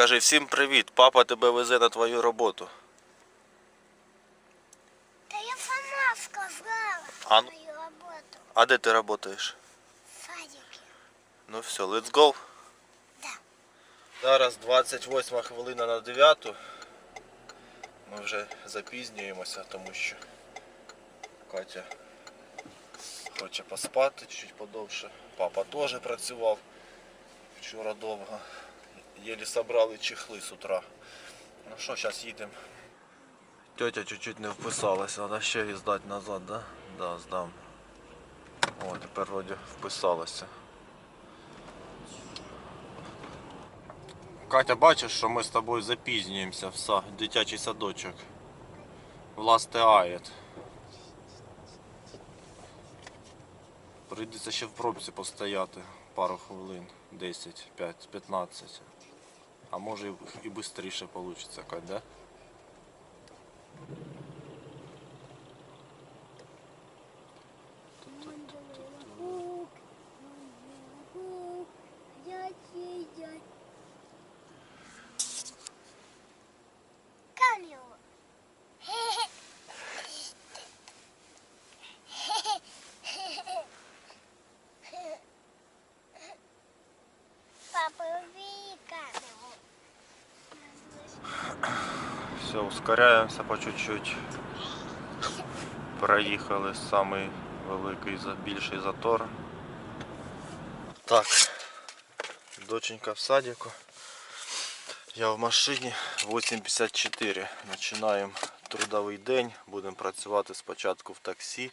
кажи всім привіт. Папа тебе везе на твою роботу. Да я сама сказала А ну- свою работу. А де ти працюєш? В садике. Ну все, let's go. Да. Зараз 28 хвилина на 9. Ми вже запізнюємося, тому що Катя хоче поспати чуть подовше. Папа теж працював вчора довго. Єлі собрали чехли з утра. Ну що, зараз їдемо. Тетя чуть-чуть не вписалася, треба ще її здати назад, да? Да, здам. О, тепер вроді вписалася. Катя, бачиш, що ми з тобою запізнюємося в са- дитячий садочок. Власне Аєт. Прийдеться ще в пробці постояти пару хвилин, 10, 5, 15. А може і, швидше вийде, да? Камилу. Папа, убери камеру. Все, ускоряємося по чуть-чуть. Проїхали самий великий більший затор. Так, доченька в садику. Я в машині 8.54. Починаємо трудовий день. Будемо працювати спочатку в таксі.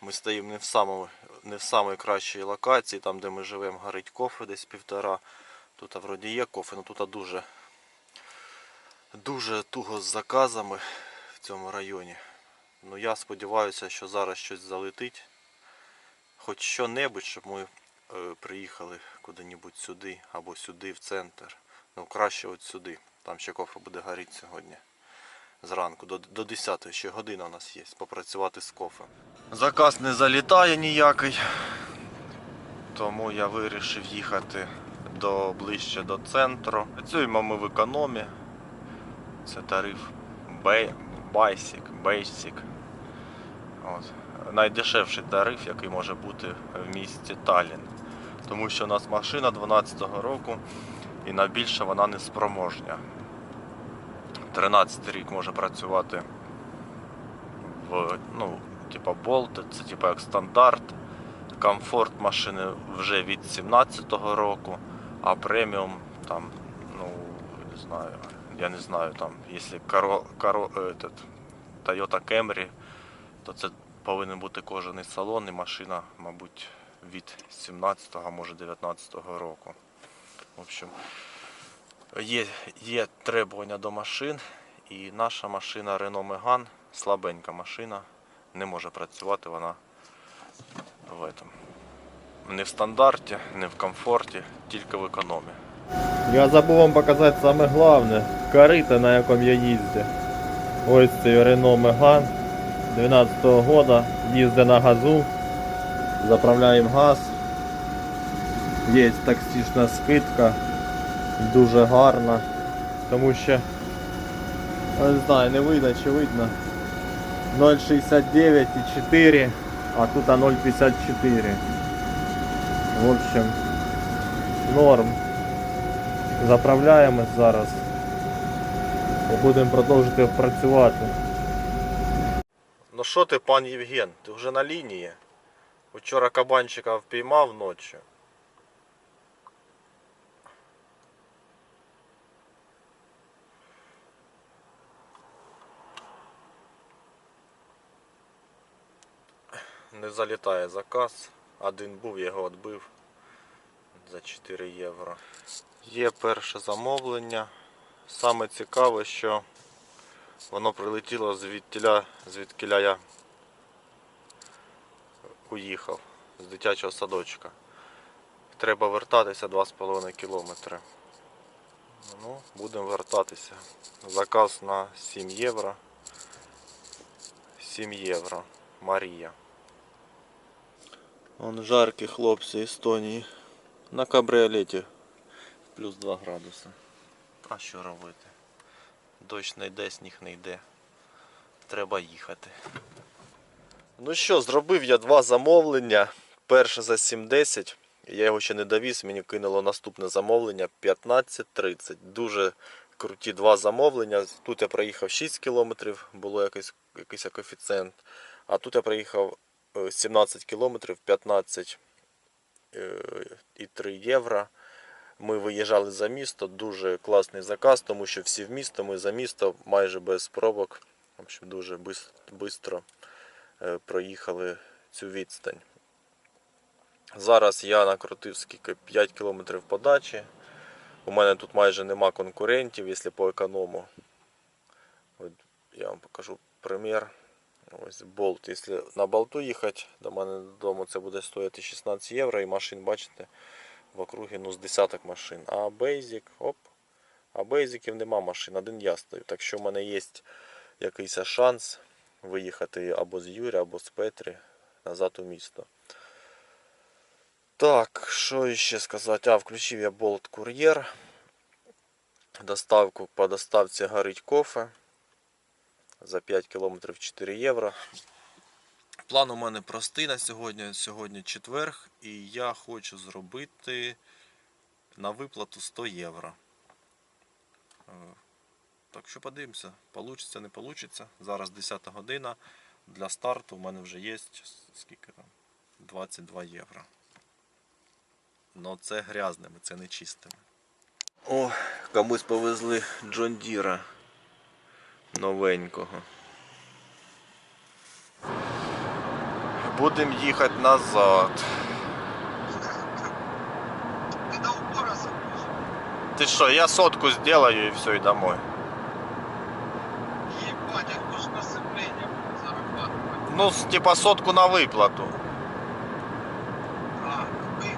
Ми стоїмо не в самому, не в самій кращій локації, там де ми живемо, горить кофе десь півтора. Тут вроді є кофе, але тут дуже дуже туго з заказами в цьому районі. Ну я сподіваюся, що зараз щось залетить. Хоч що-небудь, щоб ми е, приїхали куди-небудь сюди або сюди в центр. Ну краще от сюди. Там ще кофе буде горіти сьогодні. Зранку до, до 10 ще година у нас є попрацювати з кофе. Заказ не залітає ніякий. Тому я вирішив їхати до, ближче до центру. Працюємо ми в економі. Це тариф Basic, Basic. От. Найдешевший тариф, який може бути в місті Таллін. Тому що у нас машина 12-го року і на більше вона не спроможня. 13 рік може працювати в, ну, типа Bolt, це типа як стандарт. Комфорт машини вже від 17-го року, а преміум там, ну, не знаю, я не знаю, там, якщо Каро, Каро, этот, Toyota Camry, то це повинен бути кожаний салон і машина, мабуть, від 17-го, може 19-го року. В общем, є, є требування до машин, і наша машина Renault Megane, слабенька машина, не може працювати вона в этом. Не в стандарті, не в комфорті, тільки в економі. Я забув вам показати саме головне. Корита, на якому я їздю. Ось цей Renault Megane 12-го года. Їздить на газу. Заправляємо газ. Є таксична скидка. Дуже гарна. Тому що не знаю, не видно чи видно. 0,69,4, а тут 0,54. В общем, норм. Заправляємось зараз. І будемо продовжувати працювати. Ну що ти, пан Євген, ти вже на лінії? Вчора кабанчика впіймав ночі. Не залітає заказ. Один був, я його відбив за 4 євро. Є перше замовлення. Саме цікаве, що воно прилетіло звідтіля, звідкіля я уїхав з дитячого садочка. Треба вертатися 2,5 кілометри. Ну, будемо вертатися. Заказ на 7 євро. 7 євро. Марія. Вон жаркі хлопці Естонії. На кабріолеті плюс 2 градуси. А що робити? Дощ не йде, сніг не йде. Треба їхати. Ну що, зробив я два замовлення. Перше за 7.10. Я його ще не довіз, мені кинуло наступне замовлення 15.30. Дуже круті два замовлення. Тут я проїхав 6 кілометрів, було якийсь, якийсь коефіцієнт. А тут я проїхав е, 17 кілометрів, 15 е, і 3 євро. Ми виїжджали за місто, дуже класний заказ, тому що всі в місто, ми за місто майже без пробок. В дуже швидко проїхали цю відстань. Зараз я накрутив скільки 5 км подачі. У мене тут майже нема конкурентів, якщо по економу. От я вам покажу примір. Ось болт. Якщо на болту їхати, до мене додому це буде стоїти 16 євро і машин, бачите, в округі ну, з десяток машин. А Basic, оп. А бейзиків нема машин, один я стою. Так що в мене є якийсь шанс виїхати або з Юрі, або з Петрі назад у місто. Так, що ще сказати? А, включив я болт кур'єр. Доставку по доставці горить кофе. За 5 кілометрів 4 євро. План у мене простий на сьогодні. Сьогодні четверг, і я хочу зробити на виплату 100 євро. Е, Так що подивимося, получиться, не получиться. Зараз 10 година. Для старту у мене вже є скільки там? 22 євро. Но це грязними, це не чистими. О, комусь повезли Джон Діра новенького. Будемо їхати назад. Ты до упора забьешь. Ти що, я сотку сделаю і все, і домой. Ебать, а кто ж на сцепление будет зарабатывать? Ну, с- типа сотку на виплату. А, вы?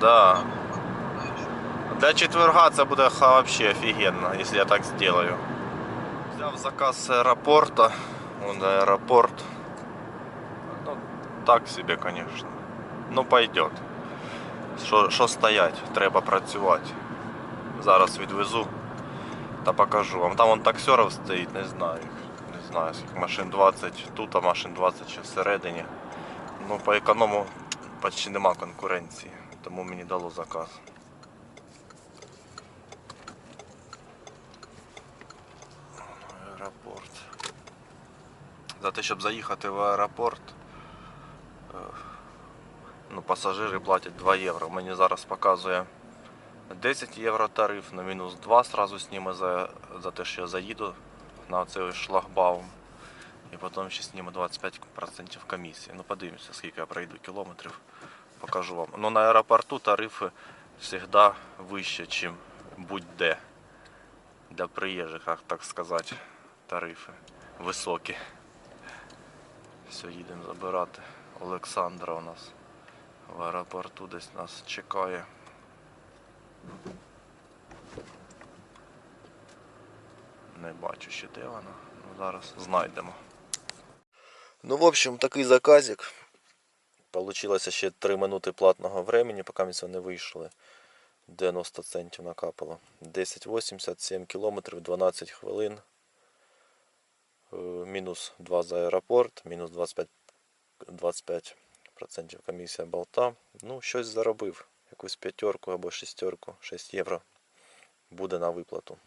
Да. Знаешь, Для четверга це буде ха- вообще офігенно, якщо я так сделаю. Взяв заказ з аеропорта. Вон аеропорт. Ну, так себе, конечно. Ну, пойдет. Що, стоять? Треба працювати. Зараз відвезу та покажу вам. Там вон таксеров стоїть, не знаю. Не знаю, скільки машин 20 тут, а машин 20 ще всередині. Ну, по економу почти нема конкуренції, тому мені дало заказ. Аеропорт. За те, щоб заїхати в аеропорт, е, ну, пасажири платять 2 євро. Мені зараз показує 10 євро тариф, на мінус 2 сразу сніме за, за те, що я заїду на цей шлагбаум. І потім ще сніме 25% комісії. Ну подивимося, скільки я пройду кілометрів. Покажу вам. Ну на аеропорту тарифи завжди вище, ніж будь-де для приїжджих, так сказати, тарифи високі. Все, їдемо забирати. Олександра у нас в аеропорту десь нас чекає. Не бачу ще де вона. Ну, зараз знайдемо. Ну, в общем, такий заказик. Получилося ще 3 минути платного времени, поки ми не вийшли. 90 центів накапало. 10,80, 7 кілометрів, 12 хвилин. Е, Мінус 2 за аеропорт, мінус 25, 25% комісія болта. Ну, щось заробив. Якусь п'ятерку або шестерку, 6 євро буде на виплату.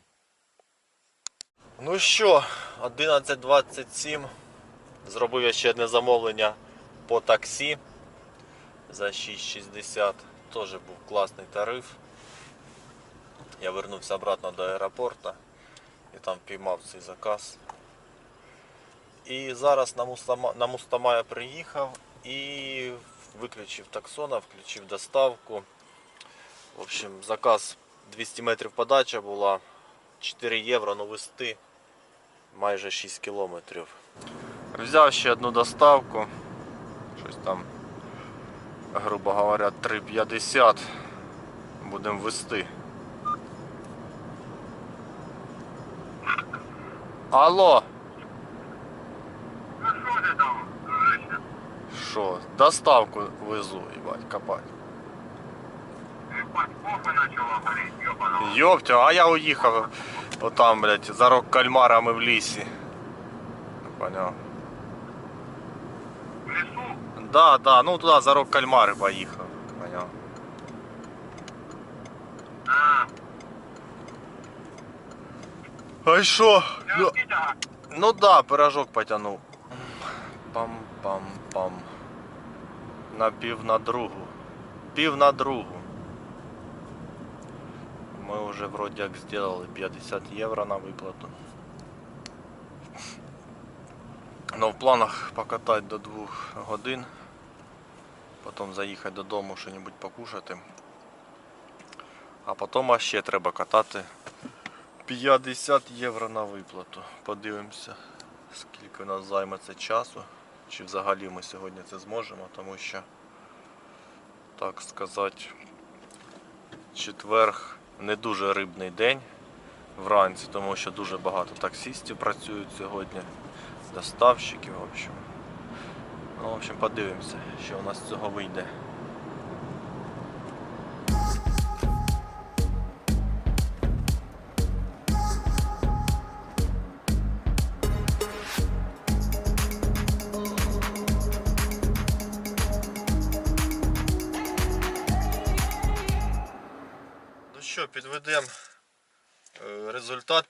Ну що, 11.27. Зробив я ще одне замовлення по таксі за 6,60. Теж був класний тариф. Я вернувся обратно до аеропорту і там піймав цей заказ. І зараз на Мустама, на Мустамая приїхав і виключив таксона, включив доставку. В общем, заказ 200 метрів подача була, 4 євро, ну вести майже 6 кілометрів. Взяв ще одну доставку. Щось там, грубо говоря, 3,50. Будемо вести. Алло, що, доставку везу, їбать, копать. Ебать, кофе начало гореть, ёб панове. Йоптю, а я уїхав отам, блядь, за рок кальмарами в лісі. Поняв. В лісу? Да, да, ну туди за рок кальмари поїхав. Поняв. А, А й що? не Ну, ага. ну да, пирожок потягнув. Пам-пам-пам. На пів на другу. Пів на другу. Ми вже вроді як зробили 50 євро на виплату. Ну, в планах покатати до 2 годин. Потім заїхати додому що-небудь покушати. А потім ще треба катати 50 євро на виплату. Подивимося, скільки у нас займе часу. Чи взагалі ми сьогодні це зможемо, тому що, так сказати, четверг не дуже рибний день вранці, тому що дуже багато таксістів працюють сьогодні, доставщиків, в общем. Ну, в общем, подивимося, що у нас з цього вийде.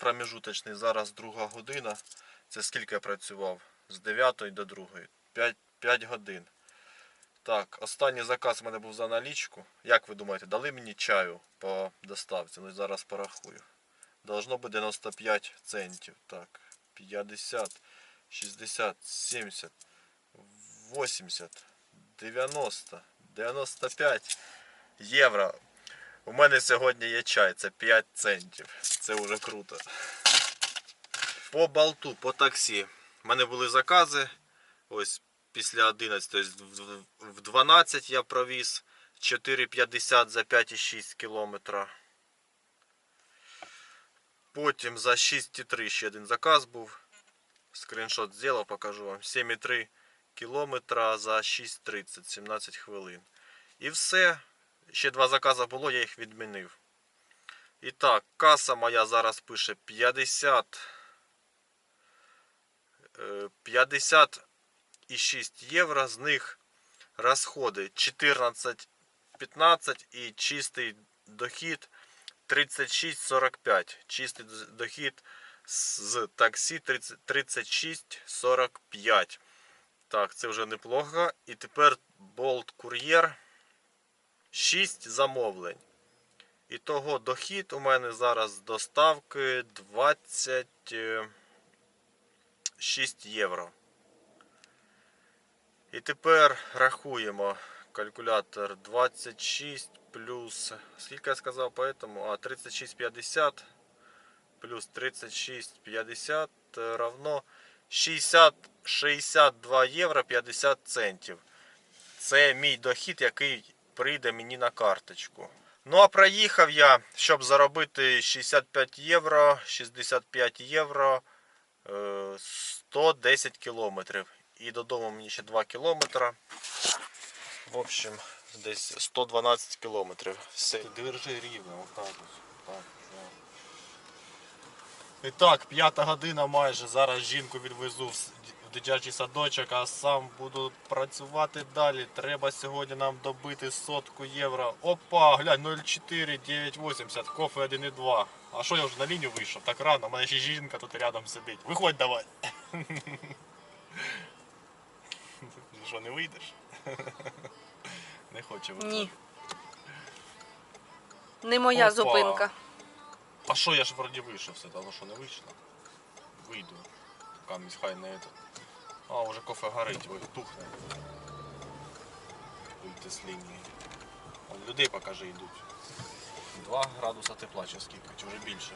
Проміжуточний. Зараз друга година. Це скільки я працював? З 9 до 2. 5, 5 годин. Так, останній заказ у мене був за налічку. Як ви думаєте, дали мені чаю по доставці? Ну зараз порахую. Должно бути 95 центів. Так, 50, 60, 70, 80, 90, 95 євро. У мене сьогодні є чай, це 5 центів. Це вже круто. По болту, по таксі. У мене були закази. Ось після 11, тобто в- в- в 12 я провіз 4,50 за 5,6 кілометра. Потім за 6,3 ще один заказ був. Скріншот зробив, покажу вам. 7,3 кілометра за 6,30, 17 хвилин. І все. Ще два закази було, я їх відмінив. І так, каса моя зараз пише 50. е, 50,6 євро. З них розходи 14,15 і чистий дохід 36,45. Чистий дохід з таксі 30 36,45. Так, це вже неплохо. І тепер Bolt Courier. 6 замовлень. І того дохід у мене зараз з доставки 26 євро. І тепер рахуємо калькулятор 26 плюс. Скільки я сказав по этому? А, 36,50 плюс 36,50 равно 60, 62 євро 50 центів. Це мій дохід, який прийде мені на карточку. Ну а проїхав я, щоб заробити 65 євро, 65 євро, е, 110 кілометрів. І додому мені ще 2 кілометри. В общем, десь 112 кілометрів. Все. Держи рівно, отак. Так. І так, п'ята година майже. Зараз жінку відвезу дитячий садочок, а сам буду працювати далі. Треба сьогодні нам добити сотку євро. Опа, глянь, 0,4, 9,80, кофе 1,2. А що я вже на лінію вийшов? Так рано, у мене ще жінка тут рядом сидить. Виходь давай. Що, не вийдеш? Не хоче виходити. Ні. Не моя Опа. зупинка. А що я ж вроді вийшов все, але що не вийшло? Вийду. Камість хай не это. А, вже кофе горить, ой, тухне. Вийти з лінії. Вон людей покажи йдуть. 2 градуса тепла чи скільки, чи вже більше.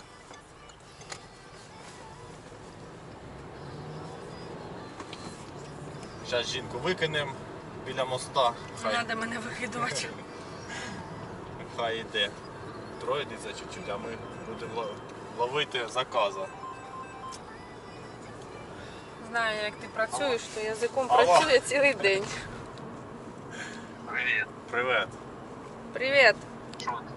Зараз жінку викинемо біля моста. Не треба мене викидувати. Хай йде. Троє десь чуть-чуть, а ми будемо ло- ловити заказа. Знаю, як ти працюєш, то язиком Алло. працює цілий день. Привіт. Привет. Привіт. Що ти?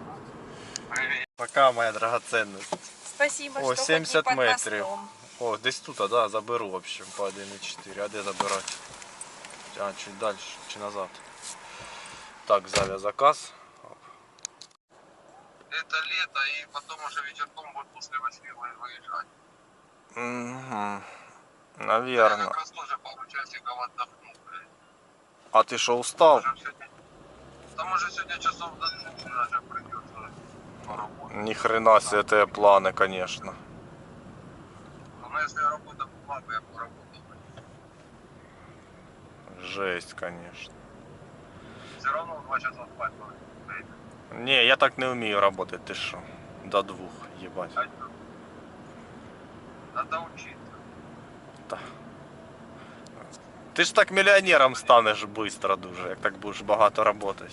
Привіт. Пока, моя драгоценність. Спасибо, О, що 70 хоч і під метрів. мостом. О, десь тут, а, да, заберу, в общем, по 1,4. А де забирати? А, чуть далі, чи назад. Так, взяв я заказ. Это лето, и потом уже вечерком будет после 8 вы- выезжать. Угу. Я Наверно. как раз тоже пару часиков отдохну, блядь. А ты что, устал? Может, сегодня... Да может сегодня часов до двух даже придется поработать. Ни хрена себе это планы, конечно. Но если работа была бы, я поработал бы. Жесть, конечно. Все равно два часа спать надо. Не, я так не умею работать, ты что? До двух, ебать. Надо учиться. Та. Ти ж так мільйонером станеш швидко дуже, як так будеш багато працювати.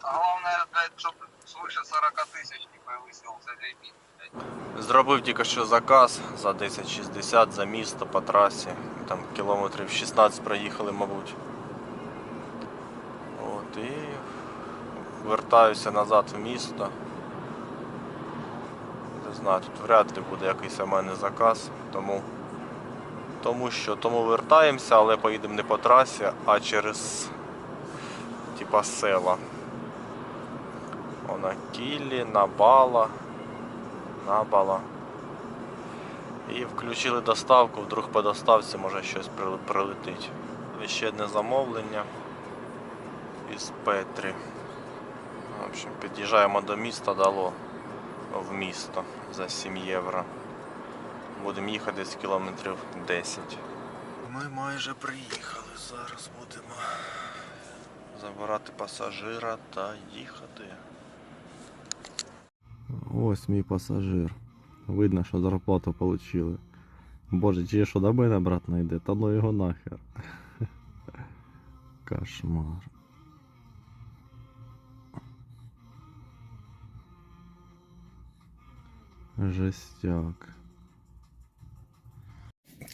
А главное, блядь, чтобы свыше 40 тысяч не повысился лимит. блядь. Зробив тільки що заказ за 1060 за місто по трасі. Там кілометрів 16 проїхали, мабуть. От і вертаюся назад в місто. Не знаю, тут вряд ли буде якийсь у мене заказ, тому, тому що тому вертаємося, але поїдемо не по трасі, а через типа села. Вона Кілі, Набала. Набала. І включили доставку, вдруг по доставці може щось прилетить. Ще одне замовлення із Петрі. В общем, під'їжджаємо до міста, дало в місто за 7 євро. Будемо їхати десь кілометрів 10. Ми майже приїхали. Зараз будемо забирати пасажира та їхати. Ось мій пасажир. Видно, що зарплату отримали. Боже, чи що до мене брат найде, та ну його нахер. Кошмар. Жестяк.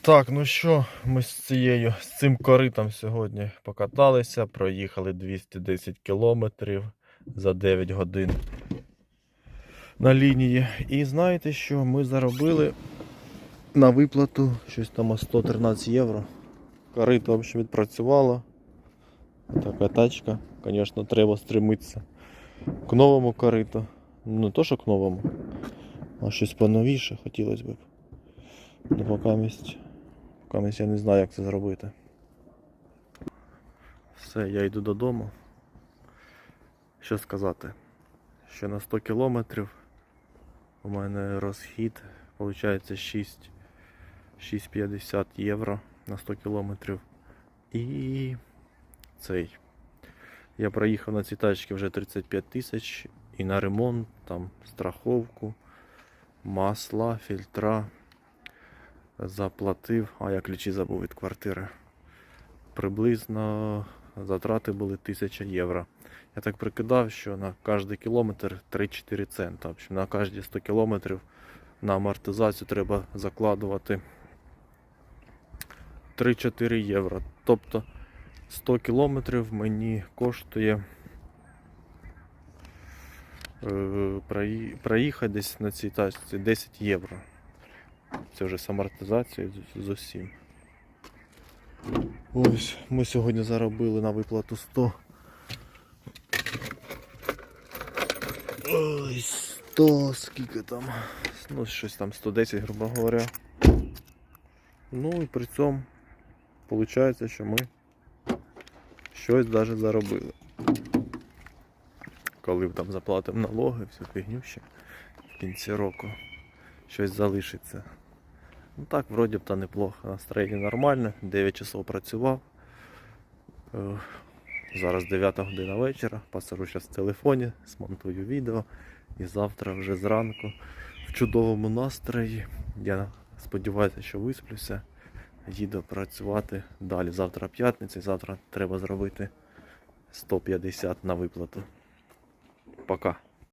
Так, ну що, ми з цією, з цим коритом сьогодні покаталися, проїхали 210 кілометрів за 9 годин на лінії. І знаєте що? Ми заробили на виплату щось там 113 євро. Корито в общем, відпрацювало. Така тачка, звісно, треба стремитися к новому кориту. Ну, не то, що к новому, а щось поновіше хотілося б. Ну, поки поки я не знаю, як це зробити. Все, я йду додому. Що сказати? Ще на 100 кілометрів у мене розхід виходить 6 6,50 євро на 100 кілометрів. І цей. Я проїхав на цій тачці вже 35 тисяч і на ремонт, там страховку, масла, фільтра заплатив, а я ключі забув від квартири. Приблизно затрати були 1000 євро. Я так прикидав, що на кожний кілометр 3-4 цента. В на кожні 100 кілометрів на амортизацію треба закладувати 3-4 євро. Тобто 100 кілометрів мені коштує проїхати десь на цій тачці 10 євро. Це вже з- з усім. Ось, ми сьогодні заробили на виплату 100. Ой, 100, скільки там? Ну, щось там 110, грубо говоря. Ну і при цьому виходить, що ми щось навіть заробили. Коли там заплатимо налоги, всю фігню ще в кінці року щось залишиться. Ну так, вроді б та неплохо. Настроєння нормальне, 9 часов працював. Е, Зараз 9 година вечора, посажу зараз в телефоні, смонтую відео і завтра вже зранку в чудовому настрої. Я сподіваюся, що висплюся. Їду працювати далі. Завтра п'ятниця, завтра треба зробити 150 на виплату. Пока.